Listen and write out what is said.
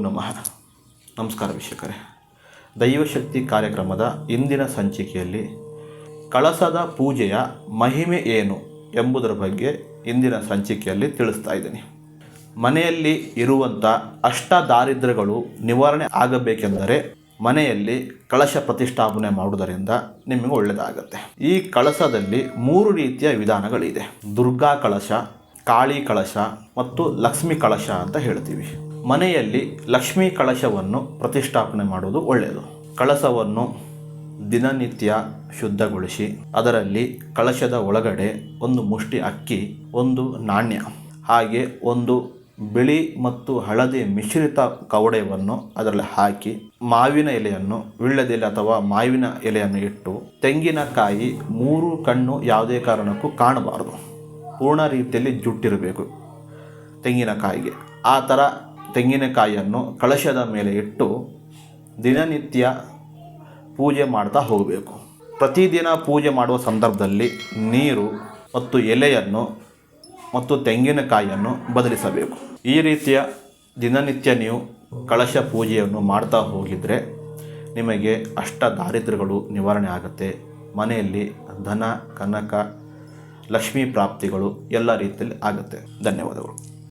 ನಮಃ. ನಮಸ್ಕಾರ ವೀಕ್ಷಕರೇ. ದೈವಶಕ್ತಿ ಕಾರ್ಯಕ್ರಮದ ಇಂದಿನ ಸಂಚಿಕೆಯಲ್ಲಿ ಕಳಸದ ಪೂಜೆಯ ಮಹಿಮೆ ಏನು ಎಂಬುದರ ಬಗ್ಗೆ ಇಂದಿನ ಸಂಚಿಕೆಯಲ್ಲಿ ತಿಳಿಸ್ತಾ ಇದ್ದೀನಿ. ಮನೆಯಲ್ಲಿ ಇರುವಂಥ ಅಷ್ಟ ದಾರಿದ್ರ್ಯಗಳು ನಿವಾರಣೆ ಆಗಬೇಕೆಂದರೆ ಮನೆಯಲ್ಲಿ ಕಳಶ ಪ್ರತಿಷ್ಠಾಪನೆ ಮಾಡುವುದರಿಂದ ನಿಮಗೆ ಒಳ್ಳೆಯದಾಗತ್ತೆ. ಈ ಕಳಸದಲ್ಲಿ ಮೂರು ರೀತಿಯ ವಿಧಾನಗಳಿದೆ. ದುರ್ಗಾ ಕಳಶ, ಕಾಳಿ ಕಳಶ ಮತ್ತು ಲಕ್ಷ್ಮಿ ಕಳಶ ಅಂತ ಹೇಳ್ತೀವಿ. ಮನೆಯಲ್ಲಿ ಲಕ್ಷ್ಮೀ ಕಳಶವನ್ನು ಪ್ರತಿಷ್ಠಾಪನೆ ಮಾಡುವುದು ಒಳ್ಳೆಯದು. ಕಳಸವನ್ನು ದಿನನಿತ್ಯ ಶುದ್ಧಗೊಳಿಸಿ, ಅದರಲ್ಲಿ ಕಳಶದ ಒಳಗಡೆ ಒಂದು ಮುಷ್ಟಿ ಅಕ್ಕಿ, ಒಂದು ನಾಣ್ಯ, ಹಾಗೆ ಒಂದು ಬಿಳಿ ಮತ್ತು ಹಳದಿ ಮಿಶ್ರಿತ ಕವಡೆಯನ್ನು ಅದರಲ್ಲಿ ಹಾಕಿ, ಮಾವಿನ ಎಲೆಯನ್ನು ವಿಳ್ಳದೆಲೆ ಅಥವಾ ಮಾವಿನ ಎಲೆಯನ್ನು ಇಟ್ಟು, ತೆಂಗಿನಕಾಯಿ ಮೂರು ಕಣ್ಣು ಯಾವುದೇ ಕಾರಣಕ್ಕೂ ಕಾಣಬಾರದು. ಪೂರ್ಣ ರೀತಿಯಲ್ಲಿ ಜುಟ್ಟಿರಬೇಕು ತೆಂಗಿನಕಾಯಿಗೆ. ಆ ಥರ ತೆಂಗಿನಕಾಯಿಯನ್ನು ಕಳಶದ ಮೇಲೆ ಇಟ್ಟು ದಿನನಿತ್ಯ ಪೂಜೆ ಮಾಡ್ತಾ ಹೋಗಬೇಕು. ಪ್ರತಿದಿನ ಪೂಜೆ ಮಾಡುವ ಸಂದರ್ಭದಲ್ಲಿ ನೀರು ಮತ್ತು ಎಲೆಯನ್ನು ಮತ್ತು ತೆಂಗಿನಕಾಯಿಯನ್ನು ಬದಲಿಸಬೇಕು. ಈ ರೀತಿಯ ದಿನನಿತ್ಯ ನೀವು ಕಳಶ ಪೂಜೆಯನ್ನು ಮಾಡ್ತಾ ಹೋಗಿದರೆ ನಿಮಗೆ ಅಷ್ಟ ದಾರಿದ್ರ್ಯಗಳು ನಿವಾರಣೆ ಆಗುತ್ತೆ. ಮನೆಯಲ್ಲಿ ಧನ, ಕನಕ, ಲಕ್ಷ್ಮೀ ಪ್ರಾಪ್ತಿಗಳು ಎಲ್ಲ ರೀತಿಯಲ್ಲಿ ಆಗುತ್ತೆ. ಧನ್ಯವಾದಗಳು.